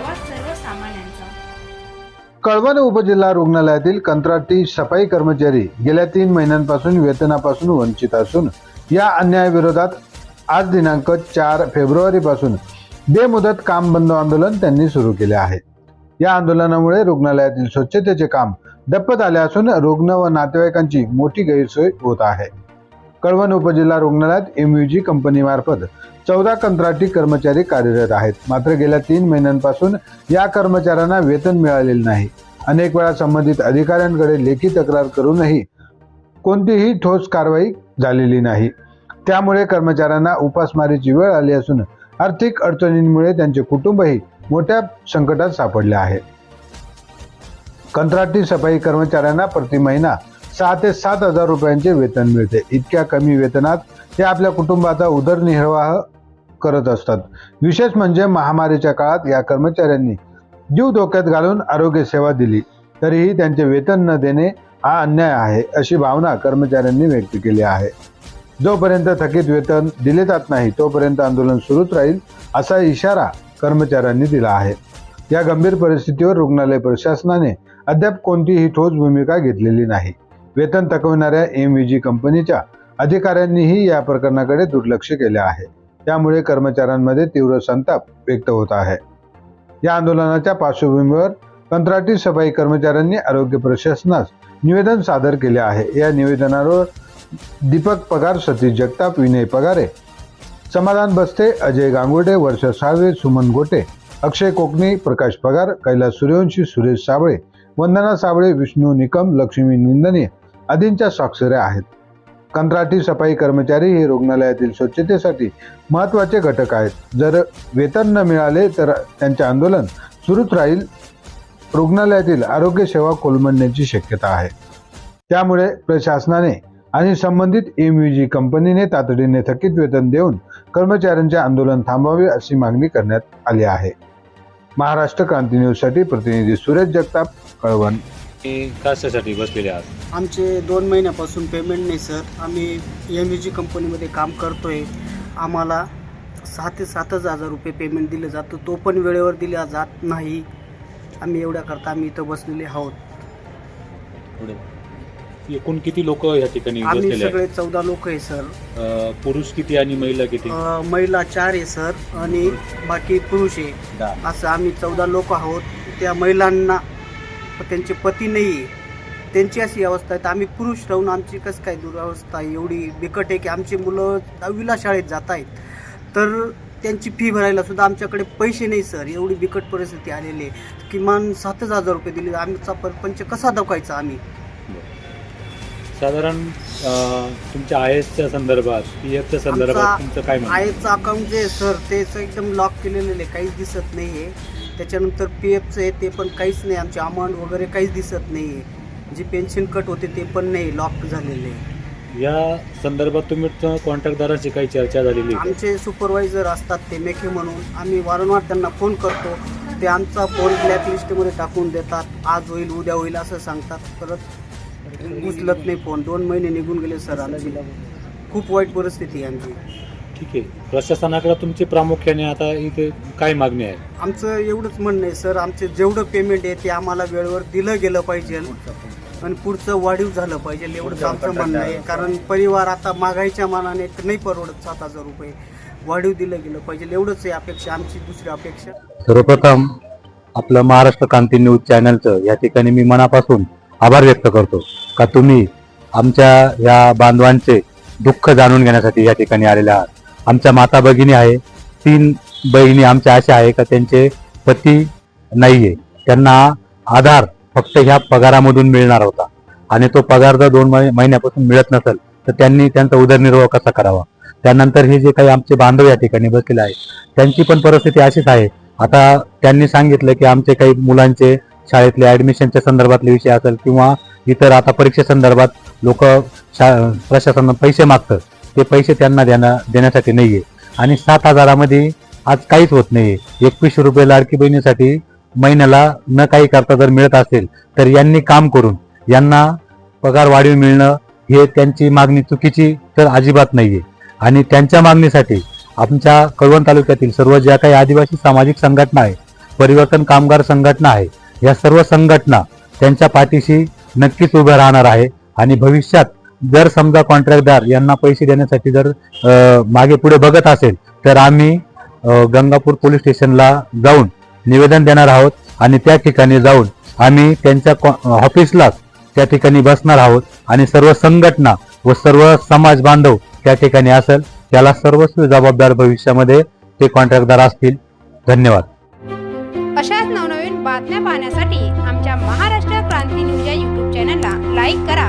आवाज सर्वसामान्यांचा कळवण उपजिल्हा रुग्णालयातील कंत्राटी सफाई कर्मचारी गेल्या तीन महिन्यांपासून वेतनापासून वंचित असून या अन्यायाविरोधात आज दिनांक चार फेब्रुवारीपासून बेमुदत काम बंद आंदोलन त्यांनी सुरू केले आहे. या आंदोलनामुळे रुग्णालयातील स्वच्छतेचे काम डप्पत आले असून रुग्ण व नातेवाईकांची मोठी गैरसोय होत आहे. कळवण उपजिल्हा रुग्णालयात एमयूजी कंपनीमार्फत चौदा कंत्राटी कर्मचारी कार्यरत आहेत. मात्र गेल्या तीन महिन्यांपासून या कर्मचाऱ्यांना वेतन मिळालेले नाही. अनेक वेळा संबंधित अधिकाऱ्यांकडे लेखी तक्रार करूनही कोणतीही ठोस कारवाई झालेली नाही. त्यामुळे कर्मचाऱ्यांना उपासमारीची वेळ आली असून आर्थिक अडचणींमुळे त्यांचे कुटुंबही मोठ्या संकटात सापडले आहे. कंत्राटी सफाई कर्मचाऱ्यांना प्रति महिना सहा ते सात हजार रुपयांचे वेतन मिळते. इतक्या कमी वेतनात ते आपल्या कुटुंबाचा उदरनिर्वाह करत असतात. विशेष म्हणजे महामारीच्या काळात या कर्मचाऱ्यांनी जीव धोक्यात घालून आरोग्य सेवा दिली. तरीही त्यांचे वेतन न देणे हा अन्याय आहे अशी भावना कर्मचाऱ्यांनी व्यक्त केली आहे. जोपर्यंत थकीत वेतन दिले जात नाही तोपर्यंत आंदोलन सुरूच राहील असा इशारा कर्मचाऱ्यांनी दिला आहे. या गंभीर परिस्थितीवर रुग्णालय प्रशासनाने अद्याप कोणतीही ठोस भूमिका घेतलेली नाही. वेतन थकवणाऱ्या एम व्ही जी कंपनीच्या अधिकाऱ्यांनीही या प्रकरणाकडे दुर्लक्ष केले आहे. त्यामुळे कर्मचाऱ्यांमध्ये तीव्र संताप व्यक्त होत आहे. या आंदोलनाच्या पार्श्वभूमीवर कंत्राटी सफाई कर्मचाऱ्यांनी आरोग्य प्रशासनास निवेदन सादर केले आहे. या निवेदनावर दीपक पगार सतीश जगताप विनय पगारे समाधान बस्ते अजय गांगोटे वर्षा साळवे सुमन गोटे अक्षय कोकणी प्रकाश पगार कैलास सूर्यवंशी सुरेश साबळे वंदना साबळे विष्णू निकम लक्ष्मी निंदने आदींच्या स्वाक्षऱ्या आहेत. कंत्राटी सफाई कर्मचारी हे रुग्णालयातील स्वच्छतेसाठी महत्त्वाचे घटक आहेत. जर वेतन न मिळाले तर त्यांचे आंदोलन सुरूच राहील. रुग्णालयातील आरोग्य सेवा कोलमडण्याची शक्यता आहे. त्यामुळे प्रशासनाने आणि संबंधित एम यू जी कंपनीने तातडीने थकीत वेतन देऊन कर्मचाऱ्यांचे आंदोलन थांबावे अशी मागणी करण्यात आली आहे. महाराष्ट्र क्रांती न्यूजसाठी प्रतिनिधी सुरेश जगताप कळवण. कशासाठी बसलेले आहात? आमचे दोन महिन्यापासून पेमेंट नाही सर आम्ही एम जी कंपनीमध्ये काम करतोय. आम्हाला सहा ते सातच हजार रुपये पेमेंट दिलं जातं. तो पण वेळेवर दिला जात नाही. आम्ही एवढ्या करता आम्ही इथं बसलेले आहोत. पुढे. एकूण किती लोक या ठिकाणी आम्ही बसलेले आहेत? सगळे चौदा लोक आहे सर अं, पुरुष किती आणि महिला किती? अं, महिला चार आहे सर आणि बाकी पुरुष आहे. असं आम्ही चौदा लोक आहोत. त्या महिलांना त्यांचे पती नाही त्यांची अशी अवस्था आहे. तर आम्ही पुरुष राहून आमची कसं काय दुरावस्था आहे? एवढी बिकट आहे की आमची मुलं दहावीला शाळेत जात आहेत. तर त्यांची फी भरायला सुद्धा आमच्याकडे पैसे नाही सर एवढी बिकट परिस्थिती आलेली आहे. किमान सातच हजार रुपये दिले. आमचा परपंच कसा दाखवायचा आम्ही? साधारण तुमच्या आय एसच्या संदर्भात पी एफच्या संदर्भात तुमचं काय आहे? आयचं अकाउंट जे सर तेच एकदम लॉक केलेलं आहे. काहीच दिसत नाही आहे त्याच्यानंतर पी एफचं आहे ते पण काहीच नाही. आमचे अमाऊंट वगैरे काहीच दिसत नाही आहे जी पेन्शन कट होते ते पण नाही लॉक झालेले आहे. या संदर्भात तुम्ही त- कॉन्ट्रॅक्टदारांची काही चर्चा झालेली आहे? आमचे सुपरवायझर असतात ते मेखे म्हणून. आम्ही वारंवार त्यांना फोन करतो. ते आमचा फोन ब्लॅकलिस्टमध्ये टाकून देतात. आज होईल उद्या होईल असं सांगतात. परत उचलत नाही फोन दोन महिने निघून गेले सर आमची. खूप वाईट परिस्थिती आहे आमची. ठीक आहे. प्रशासनाकडे तुमची प्रामुख्याने आता इथे काय मागणी आहे? आमचं एवढंच म्हणणं आहे सर आमचे जेवढं पेमेंट आहे ते आम्हाला वेळेवर दिलं गेलं पाहिजे. आणि पुढचं वाढीव झालं पाहिजे एवढंच आमचं म्हणणं आहे. कारण परिवार आता मागायच्या मानाने नाही परवडत सात हजार रुपये. वाढीव दिलं गेलं पाहिजे एवढंच आहे अपेक्षा आमची दुसरी अपेक्षा. सर्वप्रथम आपलं महाराष्ट्र क्रांती न्यूज चॅनलचं या ठिकाणी मी मनापासून आभार व्यक्त करतो. का तुम्ही आमच्या या बांधवांचे दुःख जाणून घेण्यासाठी या ठिकाणी आलेले आहात? आमच्या माता भगिनी आहे. तीन बहिणी आमच्या अशा आहे का त्यांचे पती नाहीये. त्यांना आधार फक्त ह्या पगारामधून मिळणार होता. आणि तो पगार जर दोन महिन्यापासून मिळत नसेल तर त्यांनी त्यांचा उदरनिर्वाह कसा करावा? त्यानंतर हे जे काही आमचे बांधव या ठिकाणी बसलेले आहेत त्यांची पण परिस्थिती अशीच आहे. आता त्यांनी सांगितलं की आमचे काही मुलांचे शाळेतले ऍडमिशनच्या संदर्भातले विषय असेल किंवा इतर आता परीक्षेसंदर्भात लोक शा प्रशासनानं पैसे मागतात. ते पैसे त्यांना देण्या देण्यासाठी नाही आहे आणि सात हजारामध्ये आज काहीच होत नाहीये. एकवीसशे रुपये लाडकी बहिणीसाठी महिन्याला न काही करता जर मिळत असेल तर यांनी काम करून यांना पगार वाढीव मिळणं हे त्यांची मागणी चुकीची तर अजिबात नाही आहे आणि त्यांच्या मागणीसाठी आमच्या कळवण तालुक्यातील सर्व ज्या काही आदिवासी सामाजिक संघटना आहे परिवर्तन कामगार संघटना आहे या सर्व संघटना त्यांच्या पाठीशी नक्कीच उभ्या राहणार आहे. आणि भविष्यात जर समजा कॉन्ट्रॅक्टदार यांना पैसे देण्यासाठी जर मागे पुढे बघत असेल तर आम्ही गंगापूर पोलीस स्टेशनला जाऊन निवेदन देणार आहोत आणि त्या ठिकाणी जाऊन आम्ही त्यांच्या ऑफिसलाच त्या ठिकाणी बसणार आहोत आणि सर्व संघटना व सर्व समाज बांधव त्या ठिकाणी असेल त्याला सर्वस्वी जबाबदार भविष्यामध्ये ते कॉन्ट्रॅक्टदार असतील. धन्यवाद. अशाच नवनवीन बातम्या पाहण्यासाठी आमच्या महाराष्ट्र क्रांती न्यूज या युट्यूब चॅनलला लाईक करा.